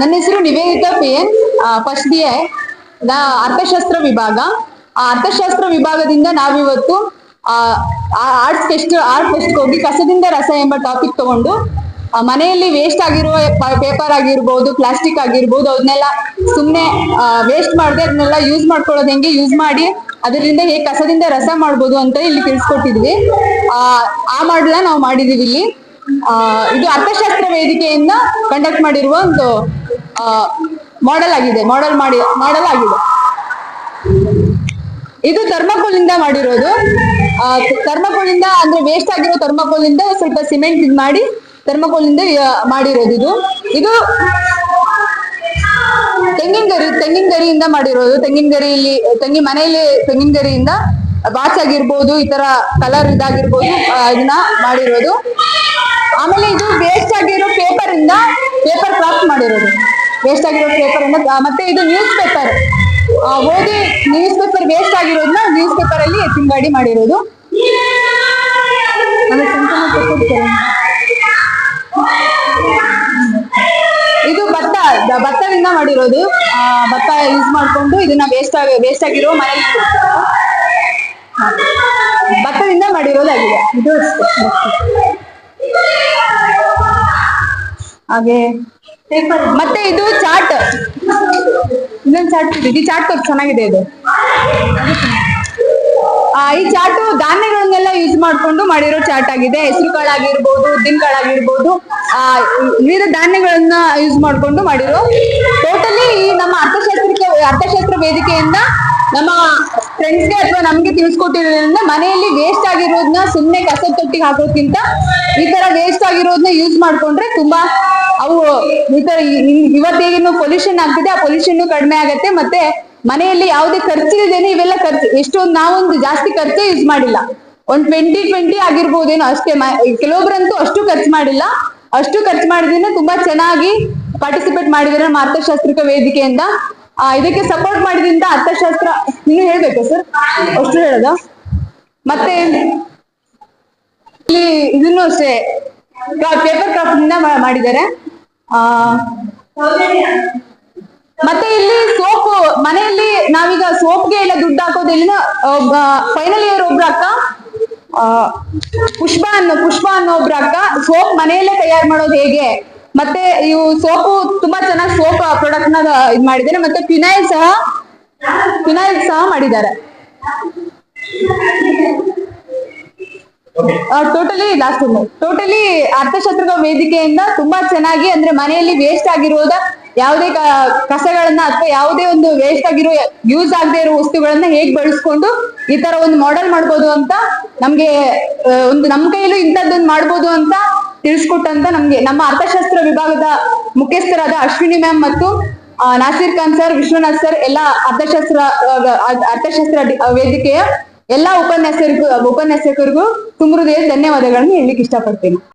ನನ್ನ ಹೆಸರು Niveditha P N first B A ಅರ್ಥಶಾಸ್ತ್ರ ವಿಭಾಗ. ಆ ಅರ್ಥಶಾಸ್ತ್ರ ವಿಭಾಗದಿಂದ ನಾವಿವತ್ತು ಆರ್ಟ್ಸ್ ಫೆಸ್ಟ್ ಆರ್ಟ್ ಫೆಸ್ಟ್ ಹೋಗಿ ಕಸದಿಂದ ರಸ ಎಂಬ ಟಾಪಿಕ್ ತಗೊಂಡು ಮನೆಯಲ್ಲಿ ವೇಸ್ಟ್ ಆಗಿರುವ ಪೇಪರ್ ಆಗಿರ್ಬೋದು ಪ್ಲಾಸ್ಟಿಕ್ ಆಗಿರ್ಬೋದು ಅದನ್ನೆಲ್ಲ ಸುಮ್ಮನೆ ವೇಸ್ಟ್ ಮಾಡದೆ ಅದನ್ನೆಲ್ಲ ಯೂಸ್ ಮಾಡ್ಕೊಳ್ಳೋದು ಹೆಂಗೆ ಯೂಸ್ ಮಾಡಿ ಅದರಿಂದ ಹೇಗೆ ಕಸದಿಂದ ರಸ ಮಾಡ್ಬೋದು ಅಂತ ಇಲ್ಲಿ ತಿಳಿಸ್ಕೊಟ್ಟಿದ್ವಿ. ಆ, ಮಾಡಲ ನಾವು ಮಾಡಿದೀವಿ ಇಲ್ಲಿ. ಇದು ಅರ್ಥಶಾಸ್ತ್ರ ವೇದಿಕೆಯಿಂದ ಕಂಡಕ್ಟ್ ಮಾಡಿರುವ ಒಂದು ಮಾಡೆಲ್ ಆಗಿದೆ. ಮಾಡೆಲ್ ಮಾಡಿ ಮಾಡೆಲ್ ಆಗಿದೆ. ಇದು ಥರ್ಮಕೋಲ್ ಇಂದ ಮಾಡಿರೋದು. ಆ ಇಂದ ಅಂದ್ರೆ ವೇಸ್ಟ್ ಆಗಿರೋ ಥರ್ಮಕೋಲ್ ಇಂದ ಸ್ವಲ್ಪ ಸಿಮೆಂಟ್ ಇದ್ ಮಾಡಿ ಥರ್ಮಕೋಲ್ ಇಂದ ಮಾಡಿರೋದು ಇದು. ಇದು ತೆಂಗಿನ ಗರಿ, ತೆಂಗಿನ ಗರಿಯಿಂದ ಮಾಡಿರೋದು. ತೆಂಗಿನ ಗರಿಯಲ್ಲಿ ತೆಂಗಿನ ಮನೆಯಲ್ಲಿ ತೆಂಗಿನ ಗರಿಯಿಂದ ಬಾಚ್ ಆಗಿರ್ಬೋದು ಈ ತರ ಕಲರ್ ಇದಾಗಿರ್ಬೋದು ಇದನ್ನ ಮಾಡಿರೋದು. ಆಮೇಲೆ ಇದು ವೇಸ್ಟ್ ಆಗಿರೋ ಪೇಪರ್ ಇಂದ ಪೇಪರ್ ಕ್ರಾಫ್ಟ್ ಮಾಡಿರೋದು. ವೇಸ್ಟ್ ಆಗಿರೋ ಪೇಪರ್ ಇಂದ ಮತ್ತೆ ಇದು ನ್ಯೂಸ್ ಪೇಪರ್ ಓದಿ ನ್ಯೂಸ್ ಪೇಪರ್ ವೇಸ್ಟ್ ಆಗಿರೋದನ್ನ ನ್ಯೂಸ್ ಪೇಪರ್ ಅಲ್ಲಿ ತಿಂಗಾಡಿ ಮಾಡಿರೋದು. ಇದು ಭತ್ತ ಭತ್ತದಿಂದ ಮಾಡಿರೋದು. ಭತ್ತ ಯೂಸ್ ಮಾಡ್ಕೊಂಡು ಇದನ್ನ ವೇಸ್ಟ್ ಆಗಿ ವೇಸ್ಟ್ ಆಗಿರೋ ಮನೇಲಿ. ಹಾ. ಭತ್ತದಿಂದ ಮಾಡಿರೋದಾಗಿದೆ ಇದು ಅಷ್ಟೇ. ಹಾಗೆ ಮತ್ತೆ ಇದು ಚಾಟ್. ಇನ್ನೊಂದು ಚಾಟ್ ಇದೆ ಈ ಚಾಟ್ ಚೆನ್ನಾಗಿದೆ ಇದು. ಈ ಚಾಟು ಧಾನ್ಯಗಳನ್ನೆಲ್ಲ ಯೂಸ್ ಮಾಡ್ಕೊಂಡು ಮಾಡಿರೋ ಚಾಟ್ ಆಗಿದೆ. ಹೆಸರು ಕಾಳಾಗಿರ್ಬೋದು ಉದ್ದಿನ ಕಾಳಾಗಿರ್ಬೋದು ಆ, ವಿವಿಧ ಧಾನ್ಯಗಳನ್ನ ಯೂಸ್ ಮಾಡ್ಕೊಂಡು ಮಾಡಿರೋ ಟೋಟಲಿ ನಮ್ಮ ಅರ್ಥಶಾಸ್ತ್ರಕ್ಕೆ ಅರ್ಥಶಾಸ್ತ್ರ ವೇದಿಕೆಯಿಂದ ನಮ್ಮ ಫ್ರೆಂಡ್ಸ್ಗೆ ಅಥವಾ ನಮ್ಗೆ ತಿಳಿಸ್ಕೊಟ್ಟಿರೋದ್ರಿಂದ ಮನೆಯಲ್ಲಿ ವೇಸ್ಟ್ ಆಗಿರೋದನ್ನ ಸುಮ್ಮನೆ ಕಸ ತೊಟ್ಟಿಗೆ ಹಾಕೋದ್ಕಿಂತ ಈ ತರ ವೇಸ್ಟ್ ಆಗಿರೋದನ್ನ ಯೂಸ್ ಮಾಡ್ಕೊಂಡ್ರೆ ತುಂಬಾ ಅವು ಈ ತರ ಇವತ್ತೇನು ಪೊಲ್ಯೂಷನ್ ಆಗ್ತಿದೆ, ಆ ಪೊಲ್ಯೂಷನ್ ಕಡಿಮೆ ಆಗತ್ತೆ ಮತ್ತೆ ಮನೆಯಲ್ಲಿ ಯಾವುದೇ ಖರ್ಚಿಲ್ದೇನೆ ಇವೆಲ್ಲ ಖರ್ಚು ಎಷ್ಟೊಂದು ನಾವೊಂದು ಜಾಸ್ತಿ ಖರ್ಚೇ ಯೂಸ್ ಮಾಡಿಲ್ಲ. ಒಂದ್ ಟ್ವೆಂಟಿ ಟ್ವೆಂಟಿ ಆಗಿರ್ಬೋದೇನೋ ಅಷ್ಟೇ ಕೆಲವೊಬ್ರಂತೂ ಅಷ್ಟು ಖರ್ಚು ಮಾಡಿಲ್ಲ. ಅಷ್ಟು ಖರ್ಚು ಮಾಡಿದ್ರೆ ತುಂಬಾ ಚೆನ್ನಾಗಿ ಪಾರ್ಟಿಸಿಪೇಟ್ ಮಾಡಿದ್ರೆ ನಮ್ಮ ಅರ್ಥಶಾಸ್ತ್ರಿಕ ವೇದಿಕೆಯಿಂದ. ಇದಕ್ಕೆ ಸಪೋರ್ಟ್ ಮಾಡಿದ್ರಿಂದ ಅರ್ಥಶಾಸ್ತ್ರ ಇನ್ನು ಹೇಳ್ಬೇಕು ಸರ್ ಅಷ್ಟು ಹೇಳೋದ? ಮತ್ತೆ, ಇಲ್ಲಿ ಇದನ್ನು ಅಷ್ಟೇ ಪೇಪರ್ ಕ್ರಾಫ್ಟ್ ಮಾಡಿದ್ದಾರೆ. ಆ, ಮತ್ತೆ ಇಲ್ಲಿ ಸೋಪ್, ಮನೆಯಲ್ಲಿ ನಾವೀಗ ಸೋಪ್ಗೆ ಎಲ್ಲ ದುಡ್ಡು ಇಲ್ಲಿನ ಫೈನಲ್ ಇಯರ್ ಒಬ್ರು ಅಕ್ಕ ಪುಷ್ಪ ಅನ್ನೋ ಪುಷ್ಪ ಅನ್ನೋ ಒಬ್ರು ಅಕ್ಕ, ಸೋಪ್ ಮನೆಯಲ್ಲೇ ತಯಾರು ಮಾಡೋದು ಹೇಗೆ? ಮತ್ತೆ ಇವು ಸೋಪು ತುಂಬಾ ಚೆನ್ನಾಗಿ ಸೋಪ್ ಪ್ರಾಡಕ್ಟ್ನ ಇದ್ ಮಾಡಿದ್ದಾರೆ. ಮತ್ತೆ ಫಿನೈಲ್ ಸಹ ಫಿನೈಲ್ ಸಹ ಮಾಡಿದ್ದಾರೆ. ಟೋಟಲಿ ಲಾಸ್ಟ್ ಟೋಟಲಿ ಅರ್ಥಶಾಸ್ತ್ರದ ವೇದಿಕೆಯಿಂದ ತುಂಬಾ ಚೆನ್ನಾಗಿ ಅಂದ್ರೆ ಮನೆಯಲ್ಲಿ ವೇಸ್ಟ್ ಆಗಿರೋದ ಯಾವುದೇ ಕಸಗಳನ್ನ ಅಥವಾ ಯಾವುದೇ ಒಂದು ವೇಸ್ಟ್ ಆಗಿರೋ ಯೂಸ್ ಆಗದೆ ಇರೋ ವಸ್ತುಗಳನ್ನ ಹೇಗ್ ಬಳಸ್ಕೊಂಡು ಈ ತರ ಒಂದು ಮಾಡೆಲ್ ಮಾಡ್ಬೋದು ಅಂತ ನಮ್ಗೆ ಒಂದು ನಮ್ ಕೈಯಲ್ಲೂ ಇಂಥದ್ದೊಂದು ಮಾಡ್ಬೋದು ಅಂತ ತಿಳಿಸ್ಕೊಟ್ಟಂತ ನಮ್ಗೆ, ನಮ್ಮ ಅರ್ಥಶಾಸ್ತ್ರ ವಿಭಾಗದ ಮುಖ್ಯಸ್ಥರಾದ ಅಶ್ವಿನಿ ಮ್ಯಾಮ್ ಮತ್ತು ನಾಸೀರ್ ಖಾನ್ ಸರ್ ವಿಶ್ವನಾಥ್ ಸರ್ ಎಲ್ಲ ಅರ್ಥಶಾಸ್ತ್ರ ಅರ್ಥಶಾಸ್ತ್ರ ವೇದಿಕೆಯ ಎಲ್ಲಾ ಉಪನ್ಯಾಸಕರಿಗೂ ಉಪನ್ಯಾಸಕರಿಗೂ ತುಂಬ ಹೃದಯದ ಧನ್ಯವಾದಗಳನ್ನು ಹೇಳಲಿಕ್ಕೆ ಇಷ್ಟಪಡ್ತೀನಿ.